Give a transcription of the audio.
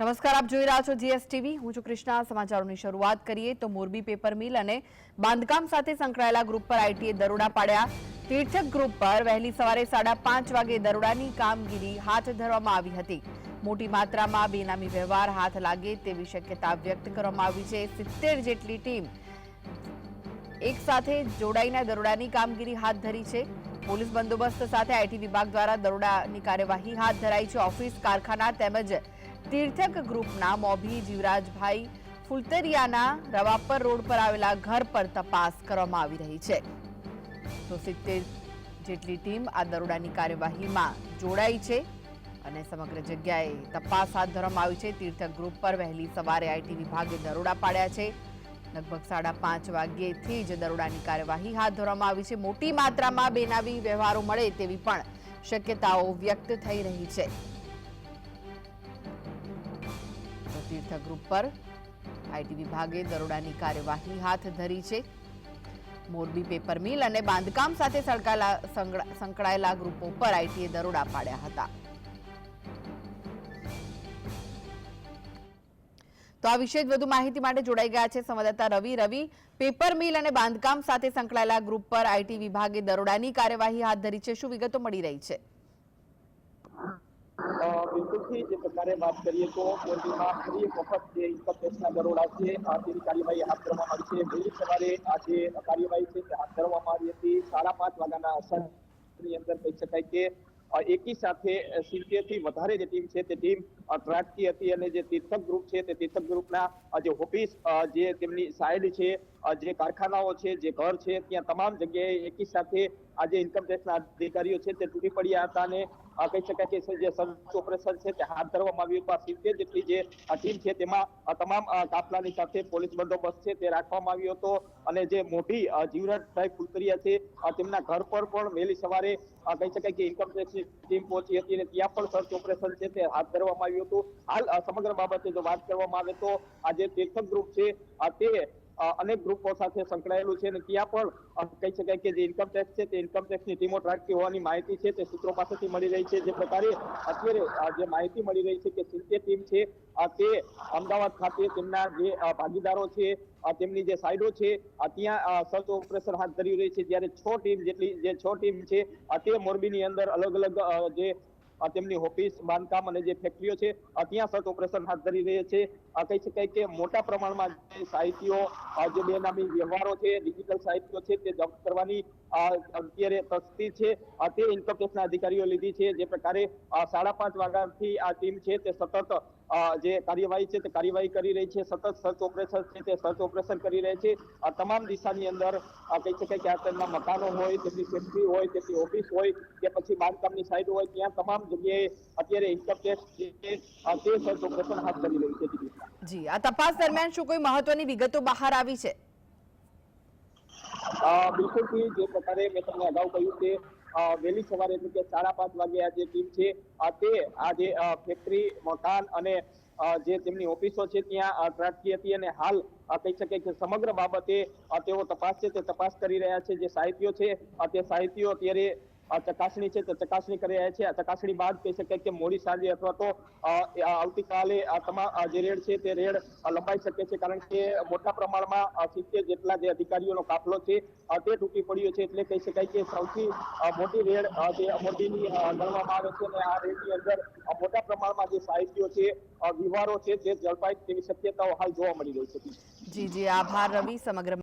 નમસ્કાર, આપ જોઈ રહ્યા છો જીએસટીવી. હું છું કૃષ્ણા. સમાચારોની શરૂઆત કરીએ તો મોરબી પેપર મિલ અને બાંધકામ સાથે સંકળાયેલા ગ્રુપ પર આઈટીએ દરોડા પાડ્યા. તીર્થક ગ્રુપ પર વહેલી સવારે સાડા પાંચ વાગે દરોડાની કામગીરી હાથ ધરવામાં આવી હતી. મોટી માત્રામાં બેનામી વ્યવહાર હાથ લાગે તેવી શક્યતા વ્યક્ત કરવામાં આવી છે. સિત્તેર જેટલી ટીમ એક સાથે જોડાઈને દરોડાની કામગીરી હાથ ધરી છે. પોલીસ બંદોબસ્ત સાથે આઈટી વિભાગ દ્વારા દરોડાની કાર્યવાહી હાથ ધરાઈ છે. ઓફિસ, કારખાના તેમજ તીર્થક ગ્રુપના મોભી જીવરાજભાઈ ફુલતરિયાના રવાપર રોડ પર આવેલા ઘર પર તપાસ કરવામાં આવી રહી છે. તો સિત્તેર જેટલી ટીમ આ દરોડાની કાર્યવાહીમાં જોડાઈ છે અને સમગ્ર જગ્યાએ તપાસ હાથ ધરવામાં આવી છે. તીર્થક ગ્રુપ પર વહેલી સવારે આઈટી વિભાગે દરોડા પાડ્યા છે. લગભગ સાડા પાંચ વાગ્યેથી જ દરોડાની કાર્યવાહી હાથ ધરવામાં આવી છે. મોટી માત્રામાં બેનાવી વ્યવહારો મળે તેવી પણ શક્યતાઓ વ્યક્ત થઈ રહી છે. તીર્થ ગ્રુપ પર આઈટી વિભાગે દરોડાની કાર્યવાહી હાથ ધરી છે. મોરબી પેપર મિલ અને બાંધકામ સાથે સંકળાયેલા ગ્રુપો પર આઈટીએ દરોડા પાડ્યા હતા. તો આ વિશે જ વધુ માહિતી માટે જોડાઈ ગયા છે સંવાદદાતા રવિ. રવિ, પેપર મિલ અને બાંધકામ સાથે સંકળાયેલા ગ્રુપ પર આઈટી વિભાગે દરોડાની કાર્યવાહી હાથ ધરી છે. શું વિગતો મળી રહી છે? બિલકુલથી જે પ્રકારે વાત કરીએ તો મોરબીમાં ફરી એક વખત જે ઇન્કમ ટેક્સના દરોડા છે તેની કાર્યવાહી હાથ ધરવામાં આવી છે. વહેલી સવારે આ જે કાર્યવાહી છે તે હાથ ધરવામાં આવી હતી. સાડા પાંચ વાગ્યાના અસરની અંદર કહી શકાય કે એકી સાથે સિત્તેરથી વધારે જે ટીમ છે તે ટીમ ત્રાટકી હતી અને જે તીર્થક ગ્રુપ છે તે તીર્થક ગ્રુપના જે ઓફિસ જે તેમની સાઇડ છે જે કારખાનાઓ છે, જે ઘર છે, ત્યાં તમામ જગ્યાએ એકી સાથે આજે ઇન્કમ ટેક્સના અધિકારીઓ છે, તે તૂટી પડ્યા હતા અને કહી શકાય કે જે સર્ચ ઓપરેશન છે, તે હાથ ધરવામાં આવ્યું હતું. સિત્તેર જેટલી જે ટીમ છે, તેમાં તમામ કાફલાની સાથે પોલીસ બંદોબસ્ત છે, તે રાખવામાં આવ્યો હતો. અને જે મોટી જીવરાજભાઈ ફુલકરિયા છે તેમના ઘર પર પણ વહેલી સવારે કહી શકાય કે ઇન્કમ ટેક્સની ટીમ પહોંચી હતી અને ત્યાં પણ સર્ચ ઓપરેશન છે, તે હાથ ધરવામાં આવ્યું હતું. હાલ સમગ્ર બાબતે જો વાત કરવામાં આવે તો, આ જે તીર્થક ગ્રુપ છે તે અનેક ગ્રુપો સાથે સંકળાયેલું છે અને ત્યાં પણ કહી શકાય કે જે ઇન્કમ ટેક્સ છે તે ઇન્કમ ટેક્સની ટીમો ત્રાટકી હોવાની માહિતી છે તે સૂત્રો પાસેથી મળી રહી છે. જે પ્રકારે અત્યારે જે માહિતી મળી રહી છે કે સિત્તેર ટીમ છે તે અમદાવાદ ખાતે તેમના જે ભાગીદારો છે તેમની જે સાઈડો છે ત્યાં સર્ચ ઓપરેશન હાથ ધરી રહી છે. જ્યારે છ ટીમ જેટલી, જે છ ટીમ છે તે મોરબીની અંદર અલગ અલગ જે તેમની ઓફિસ, બાંધકામ અને જે ફેક્ટરીઓ છે ત્યાં સર્ચ ઓપરેશન હાથ ધરી રહ્યા છે. કહી શકાય કે મોટા પ્રમાણમાં જે સાહિત્યો જે બેનામી વ્યવહારો છે, ડિજિટલ સાહિત્યો છે, તે જપ્ત કરવાની અત્યારે તસ્તી છે. તે ઇન્કમટેક્સના અધિકારીઓ લીધી છે. જે પ્રકારે સાડા પાંચ વાગ્યાથી આ ટીમ છે તે સતત જે કાર્યવાહી છે તે કાર્યવાહી કરી રહી છે. સતત સર્ચ ઓપરેશન છે તે સર્ચ ઓપરેશન કરી રહી છે. આ તમામ દિશાની અંદર કહી શકાય કે આ તેમના મકાનો હોય, તેમની ફેક્ટરી હોય, તેમની ઓફિસ હોય, કે પછી બાંધકામની સાઇટ હોય, ત્યાં તમામ જગ્યાએ અત્યારે ઇન્કમટેક્સ જે તે સર્ચ ઓપરેશન હાથ ધરી રહી છે. જી, આ તપાસ દરમિયાન શું કોઈ મહત્વની વિગતો બહાર આવી છે? બિલકુલથી જે પ્રકારે મેં તમને અગાઉ કહ્યું કે વહેલી સવારે એટલે કે સાડા પાંચ વાગે આ જે ટીમ છે તે આ જે ફેક્ટરી મકાન અને જે તેમની ઓફિસો છે ત્યાં ત્રાટકી હતી અને હાલ કહી શકાય કે સમગ્ર બાબતે તેઓ તપાસ છે તે તપાસ કરી રહ્યા છે, જે સાહિત્યો છે તે સાહિત્યો અત્યારે ચકાસણી છે તે ચકાસણી કરી રહ્યા છે. આ ચકાસણી બાદ કહી શકાય કે મોડી સાંજે અથવા તો આવતીકાલે આ તમામ જે રેડ છે તે રેડ લંબાઈ શકે છે કારણ કે મોટા પ્રમાણમાં સિત્તેર જેટલા જે અધિકારીઓનો કાફલો છે તે તૂટી પડ્યો છે એટલે કહી શકાય કે સૌથી મોટી રેડ જે મોરબીની ગણવામાં આવે છે અને આ રેડની અંદર મોટા પ્રમાણમાં જે સાહિત્યો છે વિવારો છે તે ઝડપાય તેવી શક્યતાઓ હાલ જોવા મળી રહી છે. જી જી. આભાર રવિ સમગ્ર